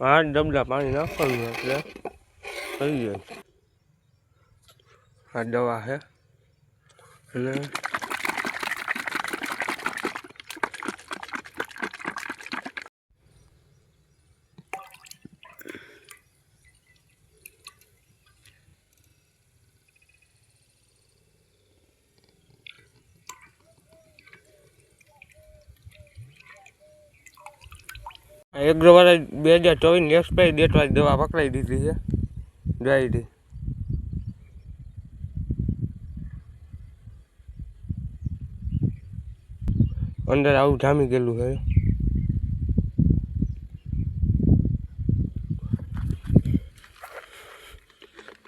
આઠ ડબલા પાણી નાખવાનું એટલે થઈ જાય. આ દવા છે. અને એગ્રોવાળા બે હજાર ચોવીસની એક્સપાયરી ડેટ વાળી દવા પકડાઈ દીધી છે. ડ્રાયડી અંદર આવું જામી ગયેલું છે.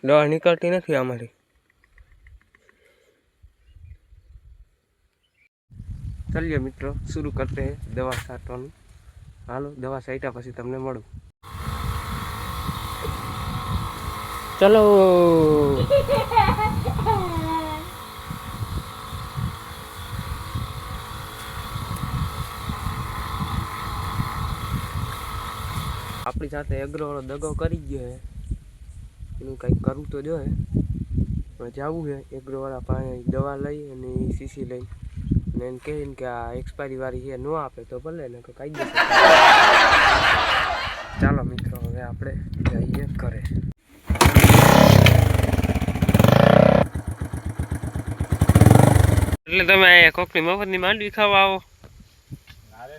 દવા નીકળતી નથી આમાંથી. ચલીએ મિત્રો, શરૂ કરતે દવા છાંટવાનું હાલો દવા સાઈટા પછી તમને મળું. ચલો. આપણી સાથે એગ્રોવાળો દગો કરી ગયો છે એનું કંઈક કરવું તો જોઈએ. હવે જવું છે એગ્રોવાળા પાસે દવા લઈ અને સીસી લઈ ને એને કહીને કે આ એક્સપાયરી વાળી છે ન આપે તો ભલે ને કે કાઢી દેશે ચાલો મિત્રો હવે આપણે જઈએ ઘરે. એટલે તમે કોકની મફતની માંડવી ખાવા આવો.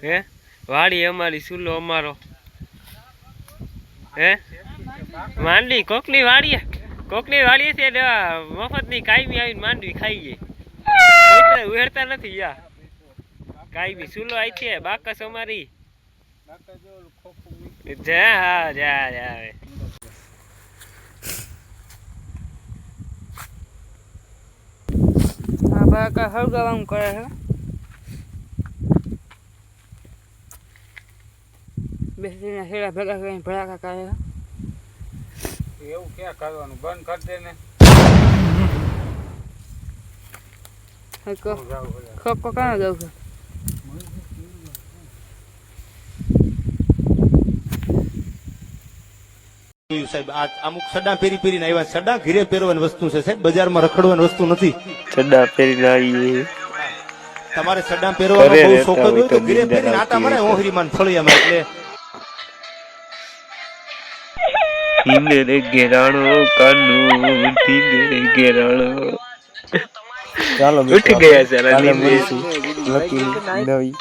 હે? વાડી અમારી ચૂલો અમારો. હે? માંડવી કોકની વાડીએ? કોકની વાડીએ છે ને મફતની કાયમી આવીને માંડવી ખાઈ ગઈ ઉહેડતા નથી યા. કાયમી ચૂલો આઈ છે બાકસ અમારી. જા હા જા જા હવે. આ બરાબર હળગાવાનું કરે છે બેસીને હેડા ભેગા કરીને ભડાકા કરે એવું ક્યાં કરવાનું? બંધ કરી દે ને. હવે કો ખોખો કાં જવું છે? સાહેબ આ અમુક સડા પેરી પેરીને આવ્યા. સડા ઘીરે પહેરવાની વસ્તુ છે સાહેબ. બજારમાં રખડવાની વસ્તુ નથી. પહેરી તમારે સડા પહેરવાનો બહુ શોખ હોય તો ઘીરે નિંદર પહેરીને આટા મારે ઓહરીમાં ફળિયામાં એટલે. ટીંગરે ઘેરાણો કાનું ટીંગરે ઘેરાણો. ચાલો ઉઠી ગયા છે લકી નવી